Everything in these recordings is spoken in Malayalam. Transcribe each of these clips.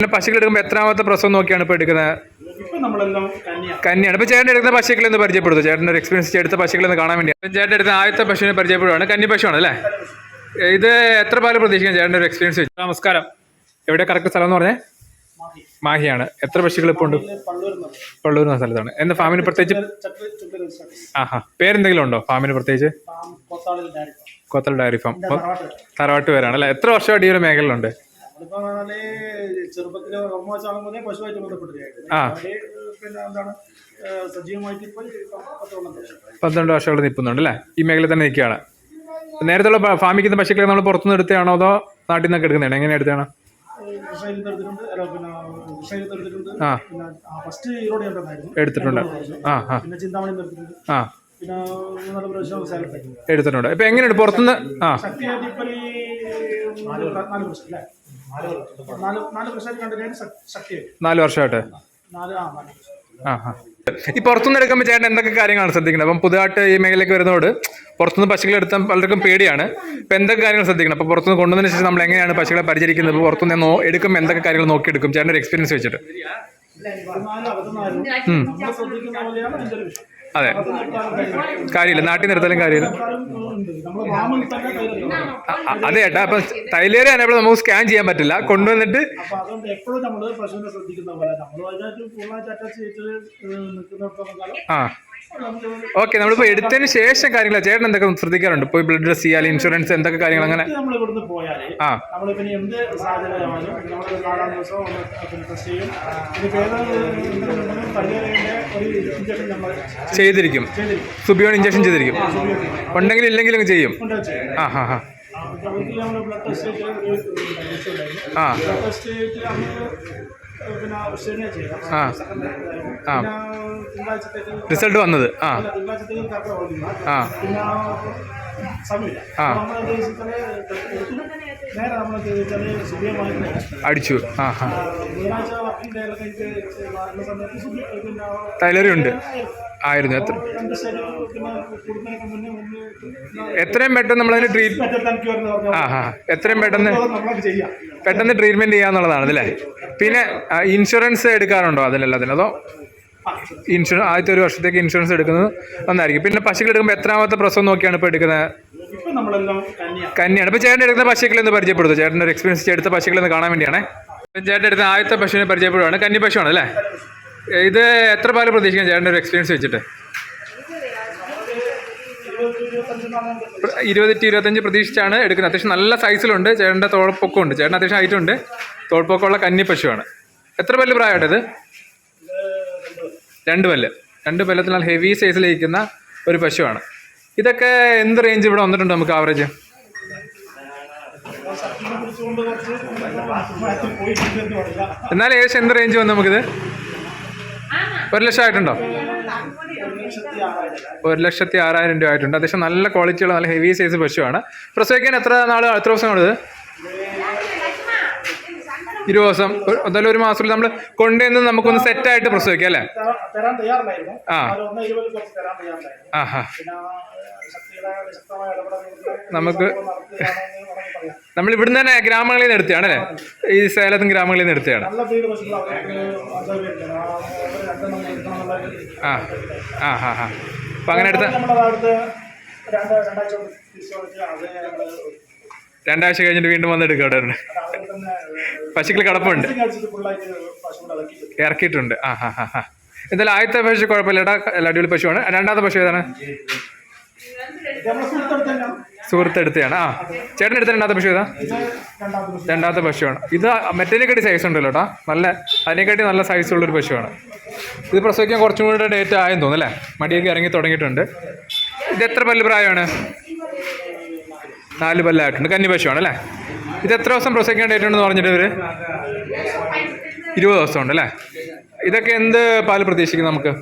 പിന്നെ പശുക്കൾ എടുക്കുമ്പോൾ എത്രാമത്തെ പ്രസവം നോക്കിയാണ് ഇപ്പോൾ എടുക്കുന്നത്? കന്നിയാണ് കന്യാണ്. ഇപ്പോൾ ചേട്ടൻ എടുക്കുന്ന പശുക്കളെ ഒന്ന് പരിചയപ്പെടുത്തു. ചേട്ടന്റെ ഒരു എക്സ്പീരിയൻസ് എടുത്ത പശുക്കളെ ഒന്ന് കാണാൻ വേണ്ടി. അപ്പം ചേട്ടൻ എടുത്ത ആദ്യത്തെ പശുവിനെ പരിചയപ്പെടുവാണ്. കന്നി പശുവാണ് അല്ലേ? ഇത് എത്ര പാൽ പ്രതീക്ഷിക്കാം ചേട്ടന്റെ ഒരു എക്സ്പീരിയൻസ് വെച്ചു? നമസ്കാരം. എവിടെ കറക്റ്റ് സ്ഥലം എന്ന് പറഞ്ഞേ? മാഹി. മാഹിയാണ്. എത്ര പശുക്കൾ ഇപ്പോൾ ഉണ്ട്? പള്ളൂർ എന്ന സ്ഥലത്താണ്. എന്താ ഫാമിന് പ്രത്യേകിച്ച്? ആഹാ. പേരെന്തെങ്കിലും ഉണ്ടോ ഫാമിന് പ്രത്യേകിച്ച്? Kothal dairy farm. തറവാട്ട് പേരാണ് അല്ലേ? എത്ര വർഷമായിട്ട് ഈ ഒരു മേഖലയിലുണ്ട്? നമ്മളിപ്പോ പറഞ്ഞാൽ ചെറുപ്പത്തിൽ ഓർമ്മ വെച്ചാലും മുതലേ പശുവായിട്ട് ബന്ധപ്പെട്ടിരിക്കുകയായിരുന്നു. പിന്നെ എന്താണ് സജീവമായിട്ട് പന്ത്രണ്ട് വർഷങ്ങൾ നിൽക്കുന്നുണ്ട് അല്ലേ? ഈ മേഖലയിൽ തന്നെ നിൽക്കുകയാണ്. നേരത്തെ ഫാമിക്കുന്ന പശുക്കളെ നമ്മൾ പുറത്തുനിന്ന് എടുത്തതാണോ അതോ നാട്ടിൽ നിന്നൊക്കെ എടുക്കുന്നതാണ്? എങ്ങനെ എടുത്തതാണ്? എടുത്തിട്ടുണ്ട്. ആ. ആ ആ എടുത്തിട്ടുണ്ട്. ഇപ്പം എങ്ങനെയുണ്ട്? പുറത്തുനിന്ന് ആ. നാല് വർഷമായിട്ട്? ആ ആ ഈ പുറത്തുനിന്ന് എടുക്കുമ്പോൾ ചേട്ടൻ എന്തൊക്കെ കാര്യങ്ങളാണ് ശ്രദ്ധിക്കുന്നത്? അപ്പം പുതുതായിട്ട് ഈ മേഖലയ്ക്ക് വരുന്നതോട് പുറത്തുനിന്ന് പശുക്കളെ എടുത്താൽ പലർക്കും പേടിയാണ്. അപ്പം എന്തൊക്കെ കാര്യങ്ങൾ ശ്രദ്ധിക്കണം? അപ്പോൾ പുറത്തുനിന്ന് കൊണ്ടുവന്നതിന് ശേഷം നമ്മൾ എങ്ങനെയാണ് പശുക്കളെ പരിചരിക്കുന്നത്? പുറത്തുനിന്ന് നോ എടുക്കുമ്പോൾ എന്തൊക്കെ കാര്യങ്ങൾ നോക്കിയെടുക്കും? ചേട്ടന്റെ ഒരു എക്സ്പീരിയൻസ് വെച്ചിട്ട്. അതെ. കാര്യമില്ല. നാട്ടിൽ നിർത്തലും കാര്യമില്ല. അതെ ഏട്ടാ. അപ്പൊ തൈലേറി ആണെങ്കിൽ നമുക്ക് സ്കാൻ ചെയ്യാൻ പറ്റില്ല. കൊണ്ടുവന്നിട്ട് ആ. ഓക്കെ. നമ്മളിപ്പോ എടുത്തതിന് ശേഷം കാര്യങ്ങൾ ചേട്ടൻ എന്തൊക്കെ ശ്രദ്ധിക്കാറുണ്ട്? പോയി ബ്ലഡ് ടെസ്റ്റ് ചെയ്യാൻ ഇൻഷുറൻസ് എന്തൊക്കെ കാര്യങ്ങൾ അങ്ങനെ? ആ. ചെയ്തിരിക്കും. സുബിയോൺ ഇഞ്ചക്ഷൻ ചെയ്തിരിക്കും. ഉണ്ടെങ്കിലും ഇല്ലെങ്കിലും ചെയ്യും. ആ ഹാ ഹാ. ആ. ആ. ആ. റിസൾട്ട് വന്നത്. ആ. ആ. ആ. നേരെ നമ്മൾ അടിച്ചു. ആ ഹാ ബുധനാഴ്ച ആയിരുന്നു എത്ര? എത്രയും പെട്ടെന്ന് നമ്മളതിന് ട്രീറ്റ് ആ ആ എത്രയും പെട്ടെന്ന് പെട്ടെന്ന് ട്രീറ്റ്മെന്റ് ചെയ്യാന്നുള്ളതാണ് അല്ലേ പിന്നെ ഇൻഷുറൻസ് എടുക്കാറുണ്ടോ അതിനെല്ലാത്തിനും അതോ ഇൻഷുറൻസ് ആദ്യത്തെ ഒരു വർഷത്തേക്ക് ഇൻഷുറൻസ് എടുക്കുന്നത് നന്നായിരിക്കും. പിന്നെ പശുക്കൾ എടുക്കുമ്പോൾ എത്രാമത്തെ പ്രസവം നോക്കിയാണ് ഇപ്പോൾ എടുക്കുന്നത്? നമ്മളെല്ലാം കന്യ കന്യാണ് ഇപ്പൊ ചേട്ടൻ എടുക്കുന്ന പശുക്കളെ ഒന്ന് പരിചയപ്പെടുത്തു. ചേട്ടന്റെ ഒരു എക്സ്പീരിയൻസ് എടുത്ത പശുക്കളെ ഒന്ന് കാണാൻ വേണ്ടിയാണ്. ചേട്ടൻ എടുത്ത ആദ്യത്തെ പശുവിനെ പരിചയപ്പെടുവാണ്. കന്നി പശുവാണ് അല്ലേ? ഇത് എത്ര പാൽ പ്രതീക്ഷിക്കാം ചേട്ടന്റെ ഒരു എക്സ്പീരിയൻസ് വെച്ചിട്ട്? ഇരുപത് ടു ഇരുപത്തഞ്ച് പ്രതീക്ഷിച്ചാണ് എടുക്കുന്നത്. അത്യാവശ്യം നല്ല സൈസിലുണ്ട് ചേട്ടന്റെ തോൾപ്പൊക്കം ഉണ്ട്. ചേട്ടൻ അത്യാവശ്യം ഹൈറ്റ് ഉണ്ട്. തോൾപ്പൊക്കമുള്ള കന്നി പശുവാണ് എത്ര പല്ല് പ്രായമായിട്ട് രണ്ട് പല്ല്. രണ്ട് പല്ലത്തിനാൽ ഹെവി സൈസിലിരിക്കുന്ന ഒരു പശുവാണ് ഇതൊക്കെ എന്ത് റേഞ്ച് ഇവിടെ വന്നിട്ടുണ്ട് നമുക്ക് ആവറേജ് എന്നാൽ ഏകദേശം എന്ത് റേഞ്ച് വന്നു നമുക്കിത്? ഒരു ലക്ഷം ആയിട്ടുണ്ടോ? ഒരു ലക്ഷത്തി ആറായിരം രൂപ ആയിട്ടുണ്ട്. അത്യാവശ്യം നല്ല ക്വാളിറ്റിയുള്ള നല്ല ഹെവി സൈസ് പശുവാണ്. പ്രസവിക്കാൻ എത്ര നാൾ എത്ര ദിവസം കൊണ്ട് ഇരുപത് ദിവസം എന്തായാലും ഒരു മാസത്തിൽ നമ്മൾ കൊണ്ടുവന്ന് നമുക്കൊന്ന് സെറ്റായിട്ട് പ്രസവിക്കാം അല്ലേ? ആ. അവർ ഒന്ന് ഇരുപത് തരാൻ തയ്യാറുണ്ടായിരുന്നു. ആ ഹാ പിന്നെ ശക്തിയുടെ ശക്തമായ ഇടപെടൽ നമുക്ക് നമ്മൾ ഇവിടുന്ന് തന്നെ ഗ്രാമങ്ങളിൽ നിന്ന് എടുത്തതാണ് അല്ലേ? ഈ സേലത്തും ഗ്രാമങ്ങളിൽ നിന്ന് എടുത്തതാണ്. ആ, ആ ഹാ ഹാ അപ്പം അങ്ങനെ എടുത്ത രണ്ടാഴ്ച കഴിഞ്ഞിട്ട് വീണ്ടും വന്ന് എടുക്കുക അവിടെ പശുക്കൾ കിടപ്പുണ്ട്. ഇറക്കിയിട്ടുണ്ട്. ആ ഹാ ഹാ ഹാ. എന്തായാലും ആദ്യത്തെ പശു കുഴപ്പമില്ല അടിപൊളി പശുവാണ്. രണ്ടാമത്തെ പശു ഏതാണ്? സുഹൃത്ത് ആ ചേട്ടൻ എടുത്ത രണ്ടാമത്തെ പശു ഏതാ? രണ്ടാമത്തെ പശുവാണ്. ഇത് മറ്റേനെക്കാട്ടി സൈസ് ഉണ്ടല്ലോ കേട്ടോ നല്ല അതിനെക്കാട്ടി നല്ല സൈസ് ഉള്ളൊരു പശുവാണ്. ഇത് പ്രസവിക്കാൻ കുറച്ചും കൂടെ ഡേറ്റ് ആയെന്ന് തോന്നുന്നു അല്ലേ? മടിയൊക്കെ ഇറങ്ങി തുടങ്ങിയിട്ടുണ്ട്. ഇത് എത്ര പല്ല് പ്രായമാണ്? നാല് പല്ലായിട്ടുണ്ട്. കന്നി പശുവാണ് അല്ലേ? ഇത് എത്ര ദിവസം പ്രസവിക്കാൻ ഡേറ്റ് ഉണ്ടെന്ന് പറഞ്ഞിട്ട് ഇവർ ഇരുപത് ദിവസം ഉണ്ട് അല്ലേ? ഇതൊക്കെ എന്ത് പാൽ പ്രതീക്ഷിക്കും നമുക്ക്?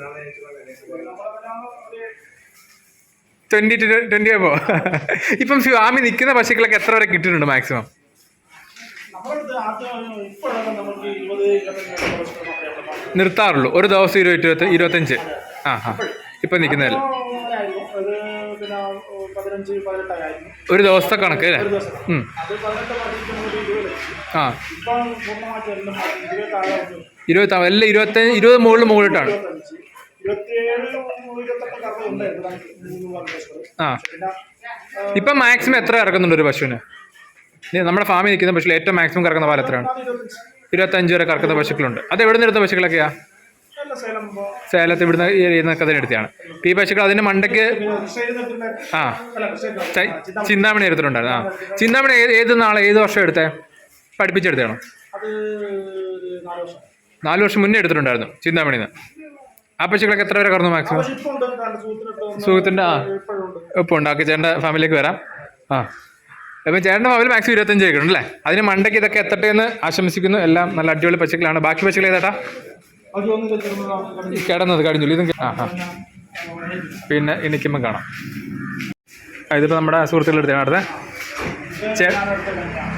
ട്വന്റി ട്വന്റി ആകുമ്പോൾ ഇപ്പം ഫാമി നിൽക്കുന്ന പശുക്കളൊക്കെ എത്ര വരെ കിട്ടിയിട്ടുണ്ട് മാക്സിമം നിർത്താറുള്ളൂ. ഒരു ദിവസം ഇരുപത് ഇരുപത്തി ഇരുപത്തഞ്ച് ആ ആ. ഇപ്പം നിൽക്കുന്നതല്ല? ഒരു ദിവസത്തെ കണക്ക് അല്ലേ? ആ. ഇരുപത്തി അല്ല ഇരുപത്തി ഇരുപത് മുകളിൽ മുകളിലിട്ടാണ് ആ. ഇപ്പൊ മാക്സിമം എത്ര ഇറക്കുന്നുണ്ട് ഒരു പശുവിന്? നമ്മുടെ ഫാമിൽ നിൽക്കുന്ന പശുവിൽ ഏറ്റവും മാക്സിമം കറക്കുന്ന പാൽ എത്രയാണ്? ഇരുപത്തഞ്ച് വരെ കറക്കുന്ന പശുക്കളുണ്ട്. അത് എവിടെ നിന്ന് എടുത്ത പശുക്കളൊക്കെയാ? സേലത്ത് ഇവിടുന്ന് ഈ തന്നെ എടുത്തതാണ്. ഈ പശുക്കൾ അതിന്റെ മണ്ടയ്ക്ക് ആ. ചിന്താമണി എടുത്തിട്ടുണ്ടായിരുന്നു. ആ. ചിന്താമണി ഏത് നാളെ ഏത് വർഷം എടുത്തേ? പഠിപ്പിച്ചെടുത്തതാണോ? നാല് വർഷം. മുന്നേ എടുത്തിട്ടുണ്ടായിരുന്നു ചിന്താമണിന്ന്. ആ പശുക്കളൊക്കെ എത്ര വരെ കറന്നു മാക്സിമം? സുഖത്തിന്റെ ആ. ഇപ്പോൾ ഉണ്ടാക്കി ചേട്ടന്റെ ഫാമിലിയിലേക്ക് വരാം. ആ. അപ്പം ചേട്ടന്റെ ഫാമിലി മാക്സിമം ഇരുപത്തഞ്ച് കേൾക്കണം അല്ലേ? അതിന് മണ്ടയ്ക്ക് ഇതൊക്കെ എത്തട്ടെ എന്ന് ആശംസിക്കുന്നു. എല്ലാം നല്ല അടിപൊളി പശുക്കളാണ്. ബാക്കി പശുക്കൾ ഏതാട്ടാ? കിടന്നത് കഴിഞ്ഞു ഇതും ആ ആ. പിന്നെ എനിക്കുമ്പം കാണാം. ഇതിപ്പോൾ നമ്മുടെ സുഹൃത്തുക്കളുടെ അടുത്താണ് അടുത്ത ചേ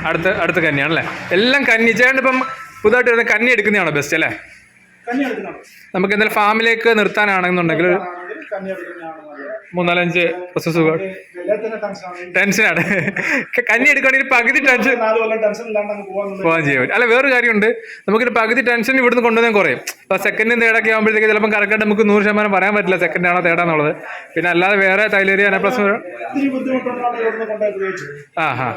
അടുത്ത അടുത്ത കന്നിയാണല്ലേ എല്ലാം കന്നി. ചേട്ടൻ ഇപ്പം പുതുതായിട്ട് വരുന്ന കന്നി എടുക്കുന്നതാണോ ബെസ്റ്റ് അല്ലേ? നമുക്ക് എന്തായാലും ഫാമിലേക്ക് നിർത്താനാണെന്നുണ്ടെങ്കിൽ മൂന്നാലഞ്ച് ടെൻഷനാണ്. കന്നി എടുക്കുകയാണെങ്കിൽ പകുതി ടെൻഷൻ പോകാൻ ചെയ്യും. അല്ല വേറൊരു കാര്യമുണ്ട്. നമുക്കൊരു പകുതി ടെൻഷൻ ഇവിടുന്ന് കൊണ്ടുവന്നാൽ കുറയും. അപ്പോൾ സെക്കൻഡും തേടൊക്കെ ആകുമ്പോഴത്തേക്ക് ചിലപ്പോൾ കറക്റ്റായിട്ട് നമുക്ക് നൂറ് ശതമാനം പറയാൻ പറ്റില്ല സെക്കൻഡ് ആണോ തേടാന്നുള്ളത് പിന്നെ അല്ലാതെ വേറെ തൈലേരി അനപ്ലസ് ആ ഹാ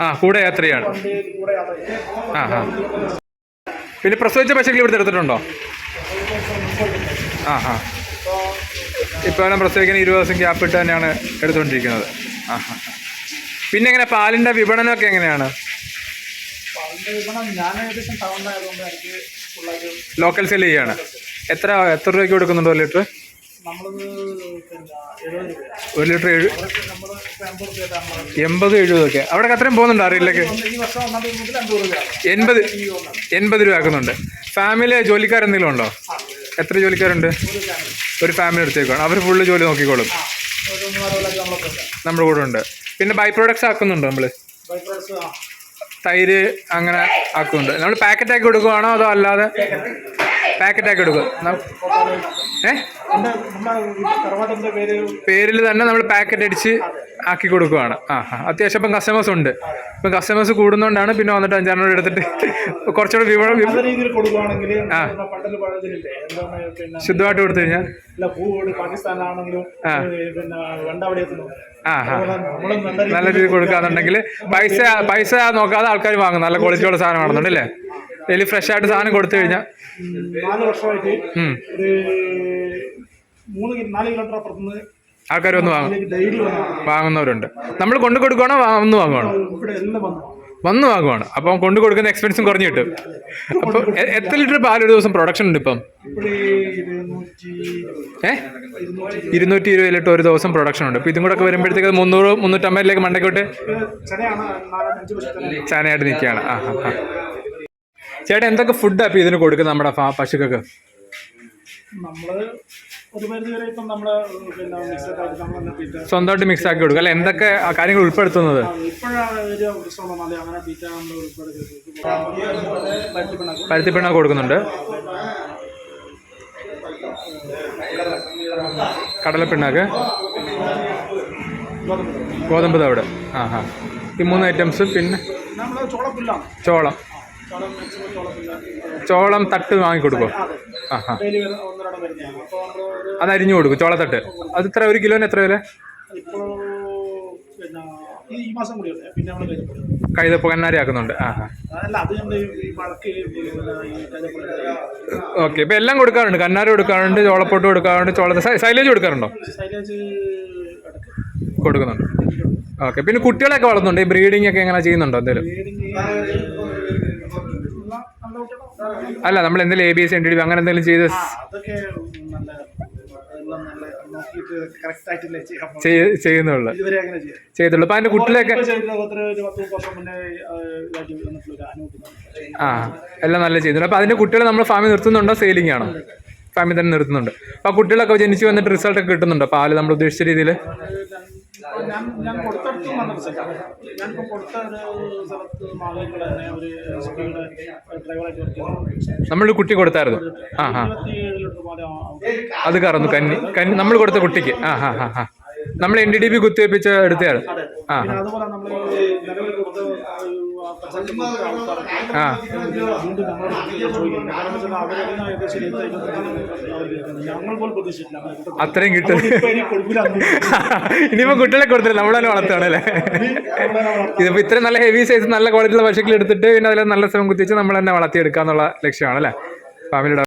ആ കൂടെ യാത്രയാണ്. ആ ഹാ പിന്നെ പ്രസവിച്ച പശുക്കൾ ഇവിടെ എടുത്തിട്ടുണ്ടോ? ആ ആ. ഇപ്പോൾ ഞാൻ പ്രസവിക്കാൻ ഇരുപത് ദിവസം ഗ്യാപ്പ് ഇട്ട് തന്നെയാണ് എടുത്തുകൊണ്ടിരിക്കുന്നത് ആ ഹാ. പിന്നെ എങ്ങനെ പാലിന്റെ വിപണനമൊക്കെ എങ്ങനെയാണ്? ലോക്കൽ സെൽ ചെയ്യാണ്. എത്ര എത്ര രൂപയ്ക്ക് കൊടുക്കുന്നുണ്ടോ ലിറ്റർ? ഒരു ലിറ്റർ ഏഴ് എൺപത് എഴുപതൊക്കെ. അവിടെ അത്രയും പോകുന്നുണ്ട് അറിയില്ലൊക്കെ? എൺപത്. എൺപത് രൂപ ആക്കുന്നുണ്ട്. ഫാമിലി ജോലിക്കാരെന്തെങ്കിലും ഉണ്ടോ? എത്ര ജോലിക്കാരുണ്ട്? ഒരു ഫാമിലി എടുത്തേക്കാണ് അവർ ഫുള്ള് ജോലി നോക്കിക്കോളും. നമ്മുടെ കൂടെ ഉണ്ട്. പിന്നെ ബൈ പ്രോഡക്ട്സ് ആക്കുന്നുണ്ടോ നമ്മൾ തൈര് അങ്ങനെ ആക്കുന്നുണ്ട്. നമ്മൾ പാക്കറ്റ് ആക്കി കൊടുക്കുവാണോ അതോ അല്ലാതെ? പാക്കറ്റ് ആക്കി കൊടുക്കും. ന- ഏ? പേരിൽ തന്നെ നമ്മൾ പാക്കറ്റ് അടിച്ച് ആക്കി കൊടുക്കുവാണ്. ആ അത്യാവശ്യം ഇപ്പം കസ്റ്റമേഴ്സ് ഉണ്ട്. ഇപ്പം കസ്റ്റമേഴ്സ് കൂടുന്നതുകൊണ്ടാണ് പിന്നെ വന്നിട്ട് അഞ്ചാറിനോട് എടുത്തിട്ട് കുറച്ചുകൂടെ വിവരം ആ. ശുദ്ധമായിട്ട് കൊടുത്തു കഴിഞ്ഞാൽ ആ. നല്ല രീതിയിൽ കൊടുക്കാന്നുണ്ടെങ്കിൽ പൈസ പൈസ നോക്കാതെ ആൾക്കാർ വാങ്ങും. നല്ല ക്വാളിറ്റിയുള്ള സാധനമാണെന്നുണ്ടല്ലേ ഡെയിലി ഫ്രഷ് ആയിട്ട് സാധനം കൊടുത്തു കഴിഞ്ഞാൽ നാല് വർഷമായിട്ട് ഒരു മൂന്ന് കിലോ നാല് കിലോമീറ്റർ അപ്പുറത്തുനിന്ന് ആൾക്കാർ വന്ന് വാങ്ങും. വാങ്ങുന്നവരുണ്ട്. നമ്മൾ കൊണ്ടു കൊടുക്കണോ വന്ന് വാങ്ങുവാണോ? വന്ന് വാങ്ങുവാണ്. അപ്പം കൊണ്ടു കൊടുക്കുന്ന എക്സ്പെൻസും കുറഞ്ഞു കിട്ടും. അപ്പം എത്ര ലിറ്റർ പാൽ ഒരു ദിവസം പ്രൊഡക്ഷൻ ഉണ്ട് ഇപ്പം? ഏ? ഇരുന്നൂറ്റി ഇരുപത് ലിറ്റർ ഒരു ദിവസം പ്രൊഡക്ഷൻ ഉണ്ട്. അപ്പോൾ ഇതും കൂടെ ഒക്കെ വരുമ്പോഴത്തേക്ക് മുന്നൂറ് മുന്നൂറ്റമ്പതിലേക്ക് മണ്ടക്കോട്ട് ചാനയായിട്ട് നിൽക്കുകയാണ്. ആ ആ. ആ ചേട്ടാ എന്തൊക്കെ ഫുഡാണ് അപ്പൊ ഇതിന് കൊടുക്കുന്നത് നമ്മുടെ പശുക്കൾക്ക്? നമ്മൾ ഒരു പരിധി വരെ ഇപ്പം നമ്മൾ പിന്നെ മിക്സഡ് ആയിട്ട് നമ്മൾ തന്നെ തീറ്റ സ്വന്തമായിട്ട് മിക്സ് ആക്കി കൊടുക്കും. അല്ലെ? എന്തൊക്കെ കാര്യങ്ങൾ ഉൾപ്പെടുത്തുന്നത്? ഇപ്പോഴാണ് ഒരു പ്രശ്നം വന്നാലേ അങ്ങനെ തീറ്റ നമ്മൾ ഉൾപ്പെടുത്തി പറ്റിപ്പിണക്ക് പരുത്തിപ്പിണ്ണ കൊടുക്കുന്നുണ്ട്. കടലപ്പിണ്ണാക്ക്. ഗോതമ്പ് തവിട്. ആ ഹാ ഈ മൂന്ന് ഐറ്റംസ് പിന്നെ ചോളം. ചോളം തട്ട് വാങ്ങി കൊടുക്കും അതെ. ആ അത് അരിഞ്ഞു കൊടുക്കും ചോളത്തട്ട്. അത് ഇത്ര ഒരു കിലോന് എത്ര വില? കൈതപ്പ് കന്നാരി ആക്കുന്നുണ്ട്. ആ ഓക്കെ ഇപ്പൊ എല്ലാം കൊടുക്കാറുണ്ട്. കന്നാരി കൊടുക്കാറുണ്ട് ചോളപ്പൊട്ട് കൊടുക്കാറുണ്ട് ചോള സൈലേജ് കൊടുക്കാറുണ്ടോ? കൊടുക്കുന്നുണ്ട്. ഓക്കെ പിന്നെ കുട്ടികളെയൊക്കെ വളർത്തുന്നുണ്ട്? ഈ ബ്രീഡിംഗ് ഒക്കെ എങ്ങനെ ചെയ്യുന്നുണ്ടോ എന്തെങ്കിലും അല്ല നമ്മൾ എന്തെങ്കിലും A B S N D അങ്ങനെ എന്തെങ്കിലും ചെയ്ത് ചെയ്യുന്നുള്ളു. ചെയ്തുള്ളൂ. അപ്പം വർഷം മുന്നേ ആ, എല്ലാം നല്ല ചെയ്യുന്നുണ്ട്. അപ്പൊ അതിന്റെ കുട്ടികളെ നമ്മൾ ഫാമിൽ നിർത്തുന്നുണ്ടോ? സെയിലിംഗ് ആണോ? ഫാമിൽ തന്നെ നിർത്തുന്നുണ്ട്. അപ്പൊ കുട്ടികളൊക്കെ ജനിച്ചു വന്നിട്ട് റിസൾട്ട് ഒക്കെ കിട്ടുന്നുണ്ടോ? പാൽ നമ്മൾ ഉദ്ദേശിച്ച രീതിയിൽ ഞാൻ ഞാൻ കൊടുത്തടുത്ത് റിസൾട്ടാണ് ഞാനിപ്പോൾ കൊടുത്ത ഒരു സ്ഥലത്ത് മാവേലിക്കട തന്നെ ഒരു സ്കൂളിയുടെ ഡ്രൈവറായിട്ട് വർക്ക് ചെയ്യുന്നു. നമ്മൾ കുട്ടി കൊടുത്തായിരുന്നു. ആ ഹാ അത് കറന്നു. കന്നി കന്നി നമ്മൾ കൊടുത്ത കുട്ടിക്ക്. ആ ഹാ ഹാ ഹാ നമ്മൾ എൻ ഡി ഡി ബി കുത്തിവെപ്പിച്ച എടുത്തയാണ് ആ അതുപോലെ നമ്മൾ നിലവിൽ കൊടുത്ത അത്രയും കിട്ടും. ഇനിയിപ്പോ കുട്ടികളെ കൊടുത്തില്ല നമ്മൾ തന്നെ വളർത്തുകയാണ് അല്ലേ? ഇതിപ്പോ ഇത്രയും നല്ല ഹെവി സൈസ് നല്ല ക്വാളിറ്റിയുള്ള പശുക്കൾ എടുത്തിട്ട് പിന്നെ അതിൽ നല്ല സമയം കുത്തിച്ച് നമ്മൾ തന്നെ വളർത്തിയെടുക്കുക എന്നുള്ള ലക്ഷ്യമാണ് അല്ലേ ഫാമിലിയുടെ